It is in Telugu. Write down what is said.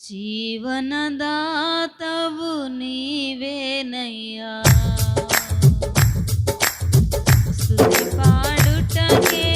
జీవనదాతవు నీవేనయ్యా. స్తుతి పాడుటకే